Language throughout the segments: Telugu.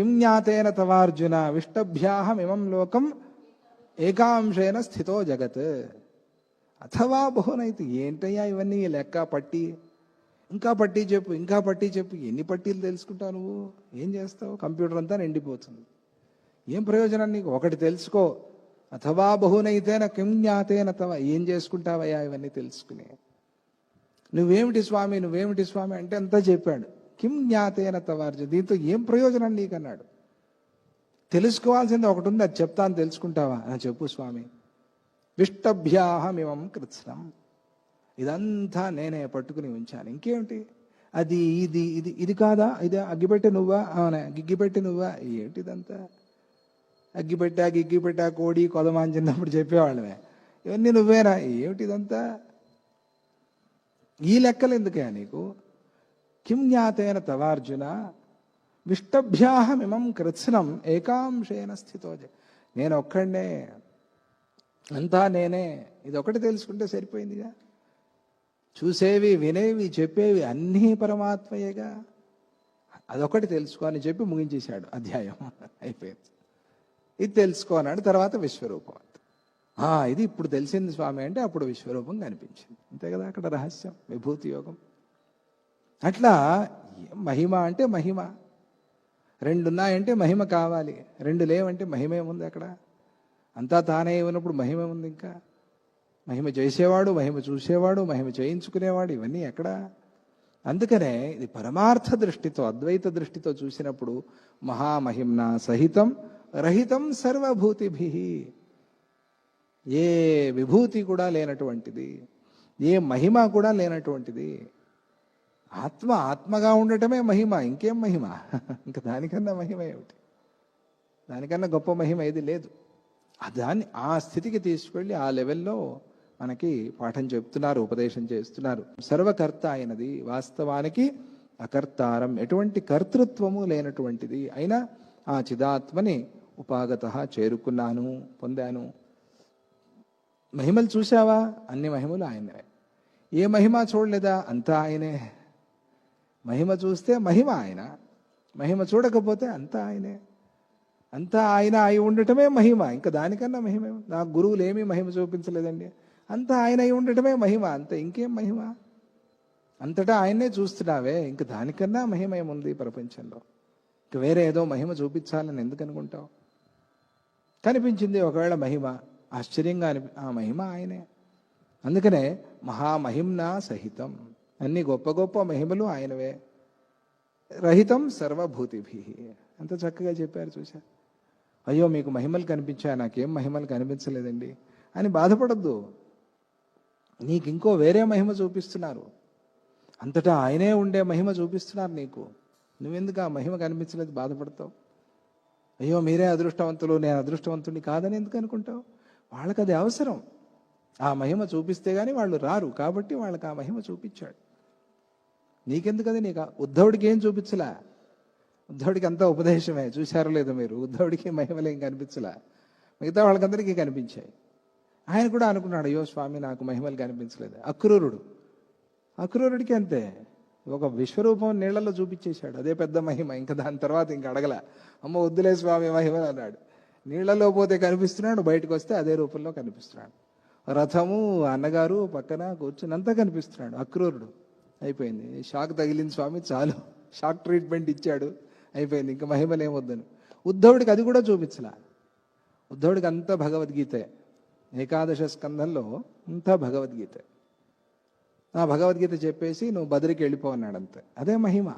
కిం జ్ఞాతేన తవార్జున విష్టభ్యాహమిమం లోకం ఏకాంశేన స్థితో జగత్ అథవా బహునైతే ఏంటయ్యా ఇవన్నీ? లెక్క పట్టి। ఇంకా పట్టి చెప్పు ఇంకా పట్టి చెప్పు. ఎన్ని పట్టీలు తెలుసుకుంటావు నువ్వు? ఏం చేస్తావు? కంప్యూటర్ అంతా నిండిపోతుంది. ఏం ప్రయోజనం నీకు? ఒకటి తెలుసుకో. అథవా బహునైతేన కిం జ్ఞాతేన తవ. ఏం చేసుకుంటావయ్యా ఇవన్నీ తెలుసుకుని? నువ్వేమిటి స్వామి? నువ్వేమిటి స్వామి? అంటే అంతా చెప్పాడు. కిం జ్ఞాతేన తవార్జ దీంతో ఏం ప్రయోజనం నీకన్నాడు? తెలుసుకోవాల్సింది ఒకటి ఉంది అది చెప్తాను తెలుసుకుంటావా? అని చెప్పు స్వామి. విష్టభ్యాహమిమం కృత్స్నం. ఇదంతా నేనే పట్టుకుని ఉంచాను. ఇంకేమిటి? అది ఇది ఇది ఇది కాదా? ఇది అగ్గిపెట్టి నువ్వా? అవునా గిగ్గిపెట్టి నువ్వా? ఏంటిదంతా? అగ్గిపెట్టా గిగ్గిపెట్టా కోడి కొదమాని చిన్నప్పుడు చెప్పేవాళ్ళమే. ఇవన్నీ నువ్వేనా? ఏమిటిదంతా ఈ లెక్కలు ఎందుకే నీకు? కిం జ్ఞాతేన తవార్జున విష్టభ్యాహమిమం కృత్స్నం ఏకాంశేన స్థితో నేను ఒక్కడనే అంతా నేనే ఇది ఒకటి తెలుసుకుంటే సరిపోయిందిగా చూసేవి వినేవి చెప్పేవి అన్నీ పరమాత్మయేగా? అదొకటి తెలుసుకో అని చెప్పి ముగించేశాడు అధ్యాయం అయిపోయింది. ఇది తెలుసుకోనాడు తర్వాత విశ్వరూపం ఇది ఇప్పుడు తెలిసింది స్వామి అంటే అప్పుడు విశ్వరూపం కనిపించింది. అంతే కదా అక్కడ రహస్యం విభూతి యోగం. అట్లా మహిమ అంటే మహిమ. రెండు ఉన్నాయంటే మహిమ కావాలి. రెండు లేవంటే మహిమే ఉంది అక్కడ. అంతా తానే ఉన్నప్పుడు మహిమ ఉంది ఇంకా. మహిమ చేసేవాడు మహిమ చూసేవాడు మహిమ చేయించుకునేవాడు ఇవన్నీ ఎక్కడ? అందుకనే ఇది పరమార్థ దృష్టితో అద్వైత దృష్టితో చూసినప్పుడు మహామహిమ్న సహితం రహితం సర్వభూతిభి. ఏ విభూతి కూడా లేనటువంటిది ఏ మహిమ కూడా లేనటువంటిది. ఆత్మ ఆత్మగా ఉండటమే మహిమ ఇంకేం మహిమ? ఇంకా దానికన్నా మహిమ ఏమిటి? దానికన్నా గొప్ప మహిమ ఏది లేదు. దాన్ని ఆ స్థితికి తీసుకెళ్ళి ఆ లెవెల్లో మనకి పాఠం చెప్తున్నారు ఉపదేశం చేస్తున్నారు. సర్వకర్త అయినది వాస్తవానికి అకర్తారం. ఎటువంటి కర్తృత్వము లేనటువంటిది. అయినా ఆ చిదాత్మని ఉపాగత చేరుకున్నాను పొందాను. మహిమలు చూసావా అన్ని మహిమలు ఆయనవే. ఏ మహిమ చూడలేదా? అంతా ఆయనే. మహిమ చూస్తే మహిమ ఆయన. మహిమ చూడకపోతే అంతా ఆయనే. అంతా ఆయన అయి ఉండటమే మహిమ. ఇంకా దానికన్నా మహిమ నా గురువులు ఏమీ మహిమ చూపించలేదండి. అంతా ఆయన అయి ఉండటమే మహిమ. అంత ఇంకేం మహిమ? అంతటా ఆయన్నే చూస్తున్నావే. ఇంకా దానికన్నా మహిమ ఏముంది ప్రపంచంలో? ఇంక వేరే ఏదో మహిమ చూపించాలని ఎందుకు అనుకుంటావు? కనిపించింది ఒకవేళ మహిమ. ఆశ్చర్యంగా అనిపి ఆ మహిమ ఆయనే. అందుకనే మహామహిమ్నా సహితం. అన్ని గొప్ప గొప్ప మహిమలు ఆయనవే. రహితం సర్వభూతిభి. ఎంత చక్కగా చెప్పారు చూసా అయ్యో మీకు మహిమలు కనిపించా నాకేం మహిమలు కనిపించలేదండి అని బాధపడద్దు. నీకు ఇంకో వేరే మహిమ చూపిస్తున్నారు. అంతటా ఆయనే ఉండే మహిమ చూపిస్తున్నారు నీకు. నువ్వెందుకు ఆ మహిమ కనిపించలేదు బాధపడతావు? అయ్యో మీరే అదృష్టవంతులు నేను అదృష్టవంతుడిని కాదని ఎందుకు అనుకుంటావు? వాళ్ళకి అది అవసరం. ఆ మహిమ చూపిస్తే కానీ వాళ్ళు రారు కాబట్టి వాళ్ళకి ఆ మహిమ చూపించాడు. నీకెందుకది నీక? నీకు ఉద్ధవుడికి ఏం చూపించలా? ఉద్ధవుడికి అంతా ఉపదేశమే. చూశారో లేదో మీరు? ఉద్ధవుడికి మహిమలేం కనిపించలా? మిగతా వాళ్ళకందరికీ కనిపించాయి. ఆయన కూడా అనుకున్నాడు అయ్యో స్వామి నాకు మహిమలు కనిపించలేదు. అక్రూరుడు. అక్రూరుడికి అంతే. ఒక విశ్వరూపం నీళ్ళలో చూపించేశాడు. అదే పెద్ద మహిమ. ఇంకా దాని తర్వాత ఇంక అడగల. అమ్మ వద్దులే స్వామి మహిమలు అన్నాడు. నీళ్ళలో పోతే కనిపిస్తున్నాడు బయటకు వస్తే అదే రూపంలో కనిపిస్తున్నాడు. రథము అన్నగారు పక్కన కూర్చుని అంతా కనిపిస్తున్నాడు అక్రూరుడు. అయిపోయింది. షాక్ తగిలింది స్వామి చాలు. షాక్ ట్రీట్మెంట్ ఇచ్చాడు. అయిపోయింది. ఇంకా మహిమలు ఏమొద్దని ఉద్ధవుడికి అది కూడా చూపించలా. ఉద్ధవుడికి అంతా భగవద్గీతే. ఏకాదశ స్కంధంలో అంతా భగవద్గీతే. ఆ భగవద్గీత చెప్పేసి నువ్వు బదిరికి వెళ్ళిపో అన్నాడు అంతే అదే మహిమ.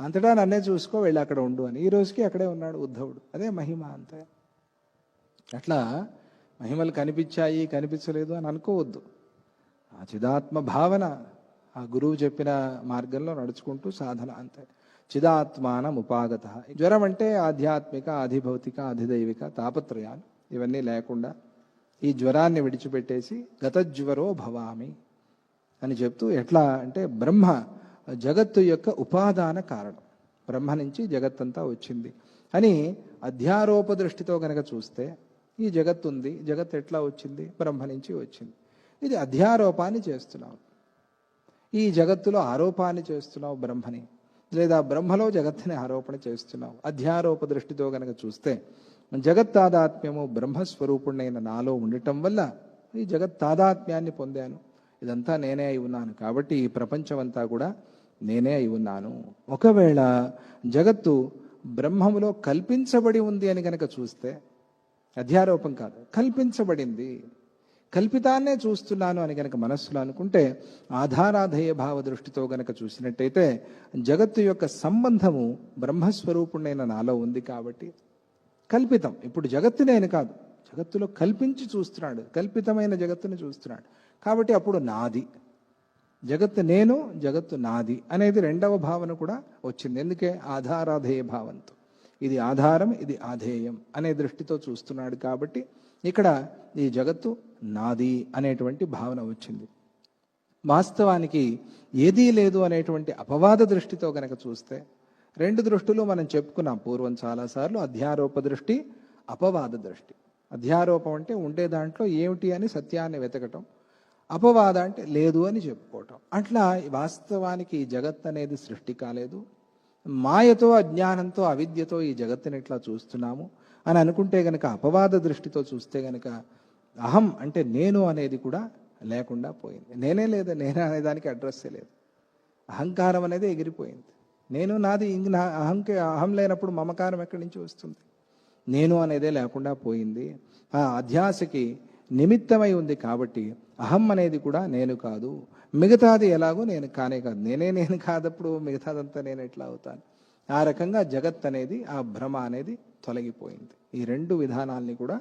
అంతటా నన్నే చూసుకో వెళ్ళి అక్కడ ఉండు అని. ఈ రోజుకి అక్కడే ఉన్నాడు ఉద్ధవుడు. అదే మహిమ అంతే. అట్లా మహిమలు కనిపించాయి కనిపించలేదు అని అనుకోవద్దు. ఆ చిదాత్మ భావన. ఆ గురువు చెప్పిన మార్గంలో నడుచుకుంటూ సాధన అంతే. చిదాత్మానం ఉపాగత. జ్వరం అంటే ఆధ్యాత్మిక అధిభౌతిక అధిదైవిక తాపత్రయాలు. ఇవన్నీ లేకుండా ఈ జ్వరాన్ని విడిచిపెట్టేసి గతజ్వరో భవామి అని చెప్తూ ఎట్లా అంటే బ్రహ్మ జగత్తు యొక్క ఉపాదాన కారణం. బ్రహ్మ నుంచి జగత్తంతా వచ్చింది. అని అధ్యారోప దృష్టితో కనుక చూస్తే ఈ జగత్తు ఉంది జగత్ ఎట్లా వచ్చింది? బ్రహ్మ నుంచి వచ్చింది. ఇది అధ్యారోపాన్ని చేస్తున్నాము ఈ జగత్తులో ఆరోపాన్ని చేస్తున్నావు బ్రహ్మని. లేదా బ్రహ్మలో జగత్తుని ఆరోపణ చేస్తున్నావు. అధ్యారోప దృష్టితో గనక చూస్తే జగత్తాదాత్మ్యము బ్రహ్మస్వరూపుణ్ణైన నాలో ఉండటం వల్ల ఈ జగత్తాదాత్మ్యాన్ని పొందాను. ఇదంతా నేనే అయి ఉన్నాను కాబట్టి ఈ ప్రపంచమంతా కూడా నేనే అయి ఉన్నాను. ఒకవేళ జగత్తు బ్రహ్మములో కల్పించబడి ఉంది అని గనక చూస్తే అధ్యారోపం కాదు కల్పించబడింది. కల్పితాన్నే చూస్తున్నాను అని గనక మనస్సులో అనుకుంటే ఆధారాధేయ భావ దృష్టితో గనక చూసినట్టయితే జగత్తు యొక్క సంబంధము బ్రహ్మస్వరూపుణ్ణైన నాలో ఉంది కాబట్టి కల్పితం. ఇప్పుడు జగత్తు నేను కాదు. జగత్తులో కల్పించి చూస్తున్నాడు. కల్పితమైన జగత్తుని చూస్తున్నాడు. కాబట్టి అప్పుడు నాది. జగత్తు నేను జగత్తు నాది అనేది రెండవ భావన కూడా వచ్చింది. ఎందుకే? ఆధారాధేయ భావంతో. ఇది ఆధారం ఇది ఆధేయం అనే దృష్టితో చూస్తున్నాడు కాబట్టి ఇక్కడ ఈ జగత్తు నాది అనేటువంటి భావన వచ్చింది. వాస్తవానికి ఏదీ లేదు అనేటువంటి అపవాద దృష్టితో కనుక చూస్తే రెండు దృష్టులు మనం చెప్పుకున్నాం. పూర్వం చాలాసార్లు అధ్యారోప దృష్టి అపవాద దృష్టి. అధ్యారోపం అంటే ఉండే దాంట్లో ఏమిటి అని సత్యాన్ని వెతకటం అపవాద అంటే లేదు అని చెప్పుకోవటం. అట్లా వాస్తవానికి ఈ జగత్ అనేది సృష్టి కాలేదు. మాయతో అజ్ఞానంతో అవిద్యతో ఈ జగత్తుని ఇట్లా చూస్తున్నాము. అని అనుకుంటే గనక అపవాద దృష్టితో చూస్తే గనక అహం అంటే నేను అనేది కూడా లేకుండా పోయింది. నేనే లేదా నేను అనే దానికి అడ్రస్సే లేదు. అహంకారం అనేది ఎగిరిపోయింది. నేను నాది ఇంక నా అహంకి అహం లేనప్పుడు మమకారం ఎక్కడి నుంచి వస్తుంది? నేను అనేదే లేకుండా పోయింది. ఆ అధ్యాసకి నిమిత్తమై ఉంది కాబట్టి అహం అనేది కూడా నేను కాదు. మిగతాది ఎలాగో నేను కానే కాదు. నేనే నేను కాదప్పుడు మిగతాదంతా నేను ఎట్లా అవుతాను? ఆ రకంగా జగత్ అనేది ఆ భ్రమ అనేది తొలగిపోయింది. ఈ రెండు విధానాల్ని కూడా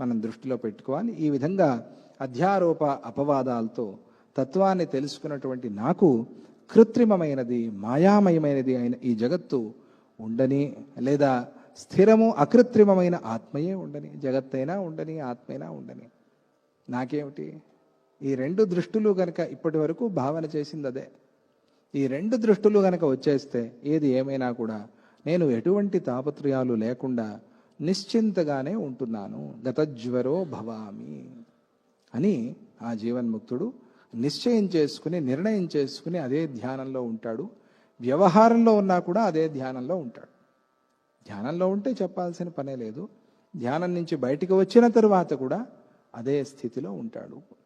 మనం దృష్టిలో పెట్టుకోవాలి. ఈ విధంగా అధ్యారోప అపవాదాలతో తత్వాన్ని తెలుసుకున్నటువంటి నాకు కృత్రిమమైనది మాయామయమైనది అయిన ఈ జగత్తు ఉండని లేదా స్థిరము అకృత్రిమమైన ఆత్మయే ఉండని జగత్తైనా ఉండని ఆత్మైనా ఉండని. నాకేమిటి? ఈ రెండు దృష్టులు గనక ఇప్పటి వరకు భావన చేసింది అదే. ఈ రెండు దృష్టులు గనక వచ్చేస్తే ఏది ఏమైనా కూడా నేను ఎటువంటి తాపత్రయాలు లేకుండా నిశ్చింతగానే ఉంటున్నాను. గతజ్వరో భవామి అని ఆ జీవన్ముక్తుడు నిశ్చయం చేసుకుని నిర్ణయం చేసుకుని అదే ధ్యానంలో ఉంటాడు. వ్యవహారంలో ఉన్నా కూడా అదే ధ్యానంలో ఉంటాడు. ధ్యానంలో ఉంటే చెప్పాల్సిన పనే లేదు. ధ్యానం నుంచి బయటికి వచ్చిన తరువాత కూడా అదే స్థితిలో ఉంటాడు.